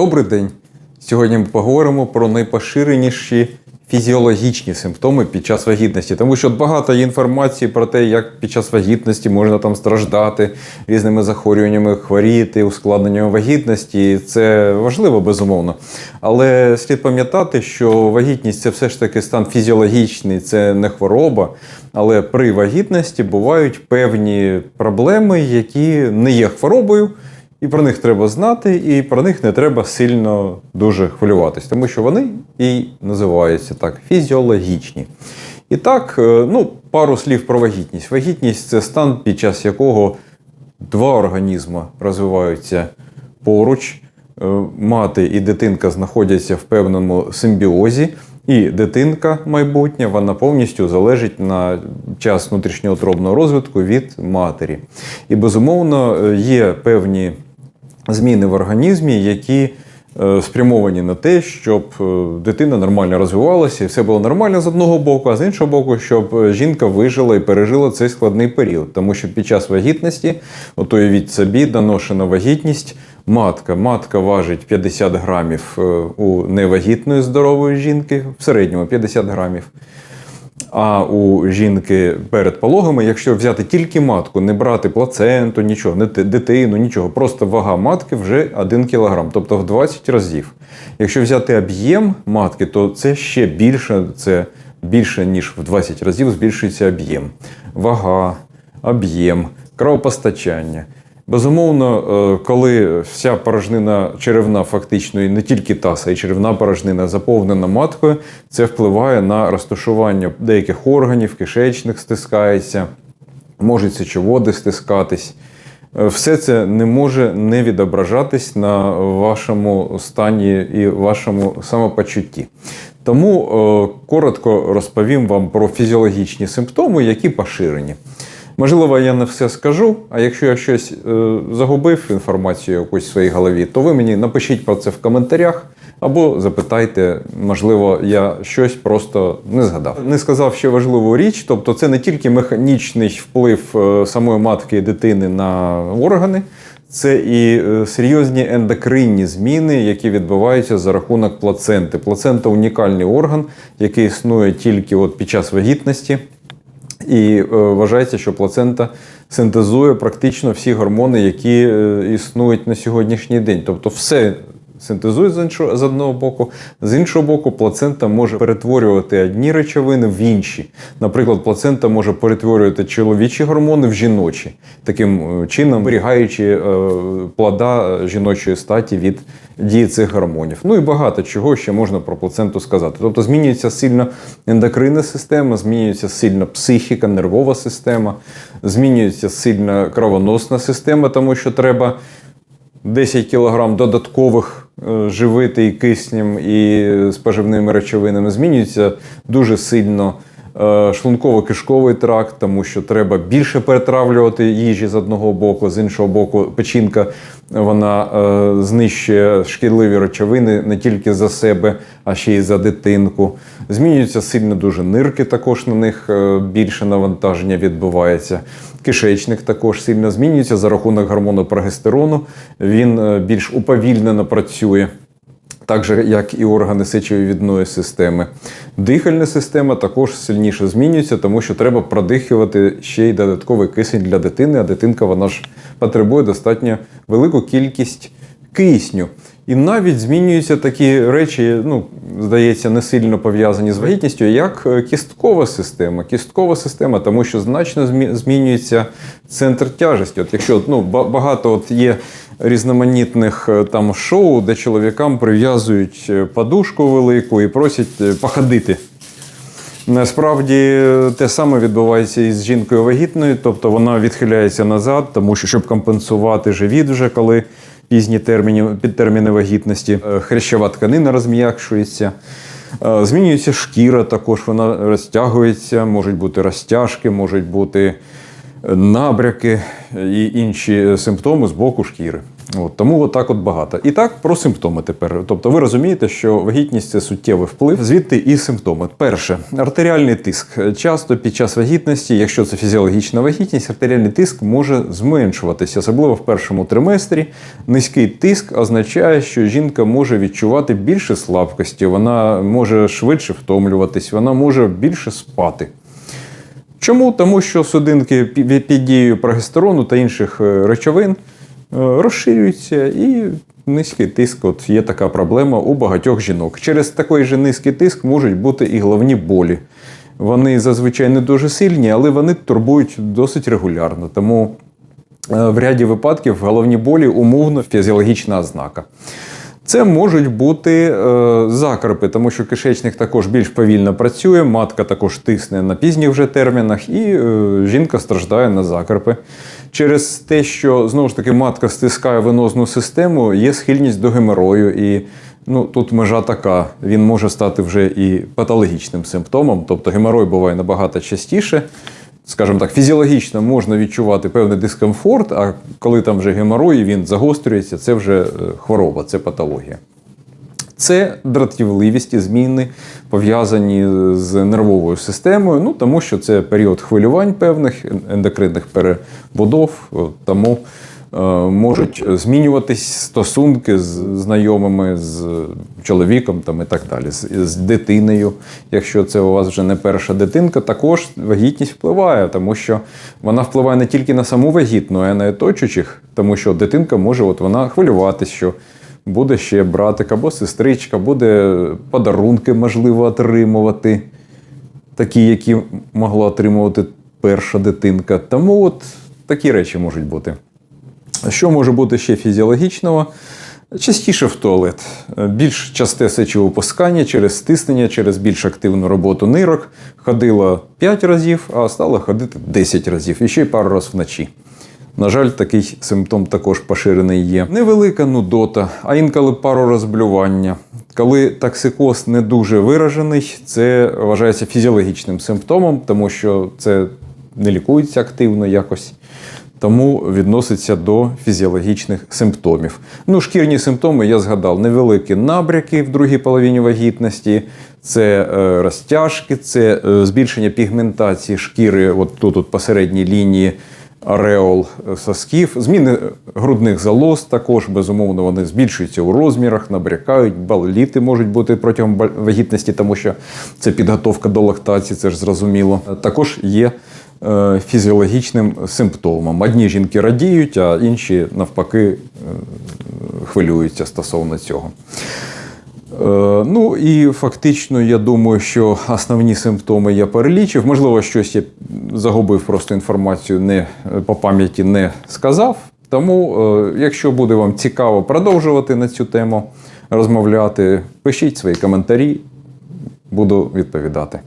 Добрий день! Сьогодні ми поговоримо про найпоширеніші фізіологічні симптоми під час вагітності, тому що багато є інформації про те, як під час вагітності можна там страждати різними захворюваннями, хворіти, ускладненнями вагітності. Це важливо, безумовно. Але слід пам'ятати, що вагітність це все ж таки стан фізіологічний, це не хвороба. Але при вагітності бувають певні проблеми, які не є хворобою. І про них треба знати, і про них не треба сильно дуже хвилюватись, тому що вони і називаються так фізіологічні. І так, е, ну, пару слів про вагітність. Вагітність це стан, під час якого два організми розвиваються поруч. Е, Мати і дитинка знаходяться в певному симбіозі, і дитинка майбутня вона повністю залежить на час внутрішньоутробного розвитку від матері. І безумовно е, є певні зміни в організмі, які е, спрямовані на те, щоб е, дитина нормально розвивалася і все було нормально з одного боку, а з іншого боку, щоб е, жінка вижила і пережила цей складний період. Тому що під час вагітності, от уявіть собі, доношена вагітність. Матка. Матка важить 50 грамів у невагітної здорової жінки, в середньому 50 грамів. А у жінки перед пологами, якщо взяти тільки матку, не брати плаценту, нічого, не дитину, нічого, просто вага матки вже 1 кг, тобто в 20 разів. Якщо взяти об'єм матки, то це ще більше, це більше ніж в 20 разів збільшується об'єм. Вага, об'єм, кровопостачання. Безумовно, е, коли вся порожнина черевна, фактично, і не тільки таз, а й черевна порожнина заповнена маткою, це впливає на розташування деяких органів, кишечник стискається, можуть сечоводи стискатись. Е, Все це не може не відображатись на вашому стані і вашому самопочутті. Тому е, коротко розповім вам про фізіологічні симптоми, які поширені. Можливо, я не все скажу, а якщо я щось е, загубив інформацію якусь в своїй голові, то ви мені напишіть про це в коментарях або запитайте, можливо, я щось просто не згадав. Не сказав ще важливу річ, тобто це не тільки механічний вплив е, самої матки і дитини на органи, це і е, серйозні ендокринні зміни, які відбуваються за рахунок плаценти. Плацента унікальний орган, який існує тільки от під час вагітності. І е, вважається, що плацента синтезує практично всі гормони, які е, існують на сьогоднішній день. Тобто, все синтезує з одного боку, з іншого боку, плацента може перетворювати одні речовини в інші. Наприклад, плацента може перетворювати чоловічі гормони в жіночі, таким е, чином зберігаючи е, плода жіночої статі від дії цих гормонів. Ну і багато чого ще можна про плаценту сказати. Тобто змінюється сильно ендокринна система, змінюється сильно психіка, нервова система, змінюється сильно кровоносна система, тому що треба 10 кг додаткових е, живити і киснем, і споживними речовинами. Змінюється дуже сильно шлунково-кишковий тракт, тому що треба більше перетравлювати їжі з одного боку, з іншого боку, печінка вона е, знищує шкідливі речовини не тільки за себе, а ще й за дитинку. Змінюються сильно дуже нирки, також на них е, більше навантаження відбувається. Кишечник також сильно змінюється за рахунок гормону прогестерону. Він е, більш уповільнено працює так же, як і органи сечовідної системи. Дихальна система також сильніше змінюється, тому що треба продихувати ще й додатковий кисень для дитини, а дитинка вона ж потребує достатньо велику кількість кисню. І навіть змінюються такі речі, ну, здається, не сильно пов'язані з вагітністю, як е, кісткова система. Кісткова система, тому що значно змінюється центр тяжесті. От якщо ну, багато от є різноманітних е, там шоу, де чоловікам прив'язують е, подушку велику і просять е, походити. Насправді те саме відбувається і з жінкою вагітною, тобто вона відхиляється назад, тому що щоб компенсувати живіт, вже коли пізні терміни, підтерміни вагітності, хрящова тканина розм'якшується. Змінюється шкіра, також вона розтягується, можуть бути розтяжки, можуть бути набряки і інші симптоми з боку шкіри. От, тому отак от багато. І так про симптоми тепер. Тобто ви розумієте, що вагітність це суттєвий вплив, звідти і симптоми. Перше, артеріальний тиск. Часто під час вагітності, якщо це фізіологічна вагітність, артеріальний тиск може зменшуватися, особливо в першому триместрі. Низький тиск означає, що жінка може відчувати більше слабкості, вона може швидше втомлюватись, вона може більше спати. Чому? Тому що судинки під дією прогестерону та інших е, речовин е, розширюються і низький тиск. От є така проблема у багатьох жінок. Через такий же низький тиск можуть бути і головні болі. Вони зазвичай не дуже сильні, але вони турбують досить регулярно. Тому е, в ряді випадків головні болі умовно фізіологічна ознака. Це можуть бути е, закарпи, тому що кишечник також більш повільно працює, матка також тисне на пізніх вже термінах, і е, жінка страждає на закарпи. Через те, що знову ж таки матка стискає венозну систему, є схильність до геморою. І ну, тут межа така, він може стати вже і патологічним симптомом, тобто геморой буває набагато частіше скажімо так, фізіологічно можна відчувати певний дискомфорт, а коли там вже геморої, він загострюється, це вже е, хвороба, це патологія. Це дратівливість і зміни пов'язані з нервовою системою, ну тому що це період хвилювань певних ендокринних перебудов, тому е, можуть змінюватись стосунки з знайомими, з чоловіком там, і так далі, з, з дитиною. Якщо це у вас вже не перша дитинка, також вагітність впливає, тому що вона впливає не тільки на саму вагітну, а й на оточуючих, тому що дитинка може от вона хвилюватись, що буде ще братик або сестричка, буде подарунки, можливо, отримувати, такі, які могла отримувати перша дитинка. Тому от такі речі можуть бути. Що може бути ще фізіологічного? Частіше в туалет, більш часте сечовипускання через стиснення, через більш активну роботу нирок. Ходила 5 разів, а стала ходити 10 разів і ще й пару разів вночі. На жаль, такий симптом також поширений є. Невелика нудота, а інколи паророзблювання. Коли токсикоз не дуже виражений, це вважається фізіологічним симптомом, тому що це не лікується активно якось. Тому відноситься до фізіологічних симптомів. Ну, шкірні симптоми я згадав: невеликі набряки в другій половині вагітності, це е, розтяжки, це е, збільшення пігментації шкіри, от тут от посередній лінії ареол е, сосків, зміни грудних залоз також, безумовно, вони збільшуються у розмірах, набрякають, баліти можуть бути протягом вагітності, тому що це підготовка до лактації, це ж зрозуміло. Е, Також є е, фізіологічним симптомом. Одні жінки радіють, а інші навпаки е, хвилюються стосовно цього. Е, Ну і фактично, я думаю, що основні симптоми я перелічив. Можливо, щось я загубив просто інформацію, не по пам'яті не сказав. Тому, е, якщо буде вам цікаво продовжувати на цю тему розмовляти, пишіть свої коментарі, буду відповідати.